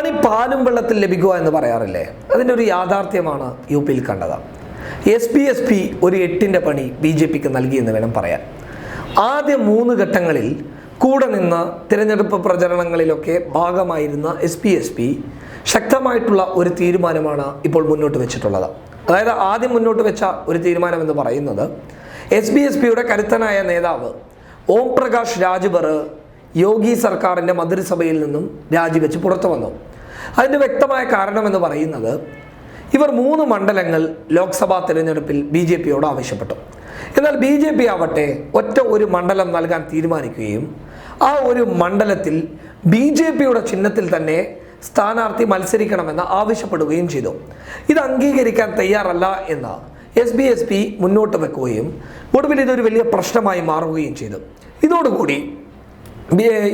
പണി പാലും വെള്ളത്തിൽ ലഭിക്കുക എന്ന് പറയാറില്ലേ? അതിന്റെ ഒരു യാഥാർത്ഥ്യമാണ് യു പിയിൽ കണ്ടത്. എസ് പി എസ് പി ഒരു എട്ടിന്റെ പണി ബി ജെ പിക്ക് നൽകിയെന്ന് വേണം പറയാൻ. ആദ്യ മൂന്ന് ഘട്ടങ്ങളിൽ കൂടെ നിന്ന് തിരഞ്ഞെടുപ്പ് പ്രചരണങ്ങളിലൊക്കെ ഭാഗമായിരുന്ന എസ് പി എസ് പി ശക്തമായിട്ടുള്ള ഒരു തീരുമാനമാണ് ഇപ്പോൾ മുന്നോട്ട് വെച്ചിട്ടുള്ളത്. അതായത് ആദ്യം മുന്നോട്ട് വെച്ച ഒരു തീരുമാനം എന്ന് പറയുന്നത് എസ് ബി എസ് പിയുടെ കരുത്തനായ നേതാവ് ഓം പ്രകാശ് രാജ്ബർ യോഗി സർക്കാരിന്റെ മന്ത്രിസഭയിൽ നിന്നും രാജിവെച്ച് പുറത്തു വന്നു. അതിന്റെ വ്യക്തമായ കാരണം എന്ന് പറയുന്നത് ഇവർ മൂന്ന് മണ്ഡലങ്ങൾ ലോക്സഭാ തിരഞ്ഞെടുപ്പിൽ ബി ജെ പിയോട് ആവശ്യപ്പെട്ടു. എന്നാൽ ബി ജെ പി ആവട്ടെ ഒറ്റ ഒരു മണ്ഡലം നൽകാൻ തീരുമാനിക്കുകയും ആ ഒരു മണ്ഡലത്തിൽ ബി ജെ പിയുടെ ചിഹ്നത്തിൽ തന്നെ സ്ഥാനാർത്ഥി മത്സരിക്കണമെന്ന് ആവശ്യപ്പെടുകയും ചെയ്തു. ഇത് അംഗീകരിക്കാൻ തയ്യാറല്ല എന്ന് എസ് ബി എസ് പി മുന്നോട്ട് വെക്കുകയും ഒടുവിൽ ഇതൊരു വലിയ പ്രശ്നമായി മാറുകയും ചെയ്തു. ഇതോടുകൂടി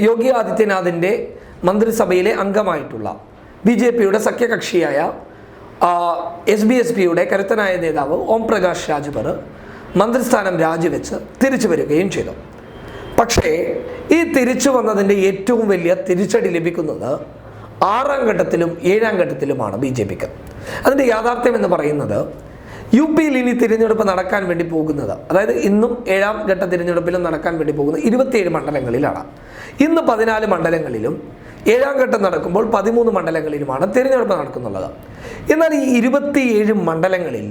യോഗി ആദിത്യനാഥിന്റെ മന്ത്രിസഭയിലെ അംഗമായിട്ടുള്ള ബി ജെ പിയുടെ സഖ്യകക്ഷിയായ എസ് ബി എസ് പിയുടെ കരുത്തനായ നേതാവ് ഓം പ്രകാശ് രാജ്ഭർ മന്ത്രിസ്ഥാനം രാജിവെച്ച് തിരിച്ചു വരികയും ചെയ്തു. പക്ഷേ ഈ തിരിച്ചു വന്നതിന്റെ ഏറ്റവും വലിയ തിരിച്ചടി ലഭിക്കുന്നത് ആറാം ഘട്ടത്തിലും ഏഴാം ഘട്ടത്തിലുമാണ് ബി ജെ പിക്ക്. അതിന്റെ യാഥാർത്ഥ്യം എന്ന് പറയുന്നത് യു പിയിൽ ഇനി തിരഞ്ഞെടുപ്പ് നടക്കാൻ വേണ്ടി പോകുന്നത് അതായത് ഇന്നും ഏഴാം ഘട്ട തിരഞ്ഞെടുപ്പിലും നടക്കാൻ വേണ്ടി പോകുന്നത് ഇരുപത്തിയേഴ് മണ്ഡലങ്ങളിലാണ്. ഇന്ന് പതിനാല് മണ്ഡലങ്ങളിലും ഏഴാം ഘട്ടം നടക്കുമ്പോൾ പതിമൂന്ന് മണ്ഡലങ്ങളിലുമാണ് തിരഞ്ഞെടുപ്പ് നടക്കുന്നുള്ളത്. എന്നാൽ ഈ ഇരുപത്തിയേഴ് മണ്ഡലങ്ങളിൽ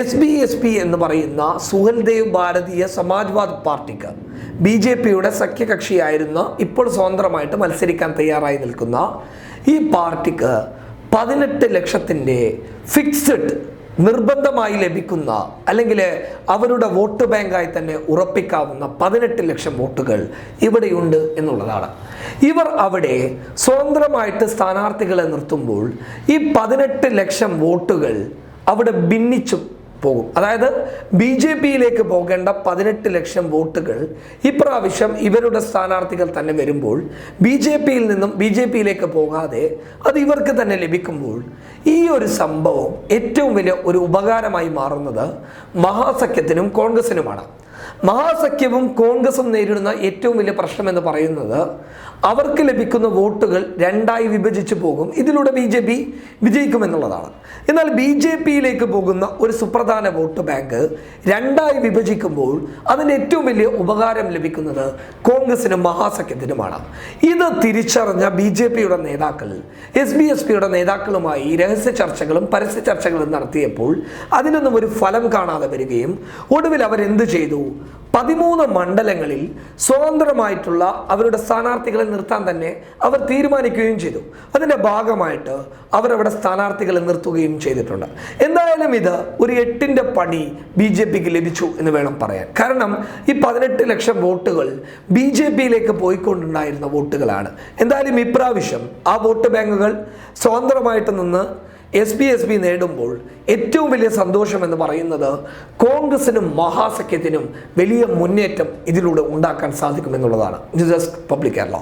എസ് ബി എസ് പി എന്ന് പറയുന്ന സുഹൽദേവ് ഭാരതീയ സമാജ്വാദ് പാർട്ടിക്ക് ബി ജെ പിയുടെ സഖ്യകക്ഷിയായിരുന്ന ഇപ്പോൾ സ്വതന്ത്രമായിട്ട് മത്സരിക്കാൻ തയ്യാറായി നിൽക്കുന്ന ഈ പാർട്ടിക്ക് പതിനെട്ട് ലക്ഷത്തിന്റെ ഫിക്സഡ് നിർബന്ധമായി ലഭിക്കുന്ന അല്ലെങ്കിൽ അവരുടെ വോട്ട് ബാങ്കായി തന്നെ ഉറപ്പിക്കാവുന്ന പതിനെട്ട് ലക്ഷം വോട്ടുകൾ ഇവിടെയുണ്ട് എന്നുള്ളതാണ്. ഇവർ അവിടെ സ്വതന്ത്രമായിട്ട് സ്ഥാനാർത്ഥികളെ നിർത്തുമ്പോൾ ഈ പതിനെട്ട് ലക്ഷം വോട്ടുകൾ അവിടെ ഭിന്നിച്ചു പോകും. അതായത് ബി ജെ പിയിലേക്ക് പോകേണ്ട പതിനെട്ട് ലക്ഷം വോട്ടുകൾ ഇപ്രാവശ്യം ഇവരുടെ സ്ഥാനാർത്ഥികൾ തന്നെ വരുമ്പോൾ ബി ജെ പിയിൽ നിന്നും ബി ജെ പിയിലേക്ക് പോകാതെ അത് ഇവർക്ക് തന്നെ ലഭിക്കുമ്പോൾ ഈ ഒരു സംഭവം ഏറ്റവും വലിയ ഒരു ഉപകാരമായി മാറുന്നത് മഹാസഖ്യത്തിനും കോൺഗ്രസിനുമാണ്. മഹാസഖ്യവും കോൺഗ്രസും നേരിടുന്ന ഏറ്റവും വലിയ പ്രശ്നം എന്ന് പറയുന്നത് അവർക്ക് ലഭിക്കുന്ന വോട്ടുകൾ രണ്ടായി വിഭജിച്ചു പോകും. ഇതിലൂടെ ബി ജെ പി വിജയിക്കുമെന്നുള്ളതാണ്. എന്നാൽ ബി ജെ പിയിലേക്ക് പോകുന്ന ഒരു സുപ്രധാന വോട്ട് ബാങ്ക് രണ്ടായി വിഭജിക്കുമ്പോൾ അതിന് ഏറ്റവും വലിയ ഉപകാരം ലഭിക്കുന്നത് കോൺഗ്രസിനും മഹാസഖ്യത്തിനുമാണ്. ഇത് തിരിച്ചറിഞ്ഞ ബി ജെ പിയുടെ നേതാക്കൾ എസ് ബി എസ് പിയുടെ നേതാക്കളുമായി രഹസ്യ ചർച്ചകളും പരസ്യ ചർച്ചകളും നടത്തിയപ്പോൾ അതിനൊന്നും ഒരു ഫലം കാണാതെ വരികയും ഒടുവിൽ അവരെന്ത് ചെയ്തു? പതിമൂന്ന് മണ്ഡലങ്ങളിൽ സ്വതന്ത്രമായിട്ടുള്ള അവരുടെ സ്ഥാനാർത്ഥികളെ നിർത്താൻ തന്നെ അവർ തീരുമാനിക്കുകയും ചെയ്തു. അതിന്റെ ഭാഗമായിട്ട് അവരവിടെ സ്ഥാനാർത്ഥികളെ നിർത്തുകയും ചെയ്തിട്ടുണ്ട്. എന്തായാലും ഇത് ഒരു എട്ടിന്റെ പണി ബി ജെ പിക്ക് ലഭിച്ചു എന്ന് വേണം പറയാൻ. കാരണം ഈ പതിനെട്ട് ലക്ഷം വോട്ടുകൾ ബി ജെ പിയിലേക്ക് പോയിക്കൊണ്ടുണ്ടായിരുന്ന വോട്ടുകളാണ്. എന്തായാലും ഇപ്രാവശ്യം ആ വോട്ട് ബാങ്കുകൾ സ്വതന്ത്രമായിട്ട് നിന്ന് എസ് പി എസ് പി നേടുമ്പോൾ ഏറ്റവും വലിയ സന്തോഷം എന്ന് പറയുന്നത് കോൺഗ്രസിനും മഹാസഖ്യത്തിനും വലിയ മുന്നേറ്റം ഇതിലൂടെ ഉണ്ടാക്കാൻ സാധിക്കുമെന്നുള്ളതാണ്. Desk public Kerala.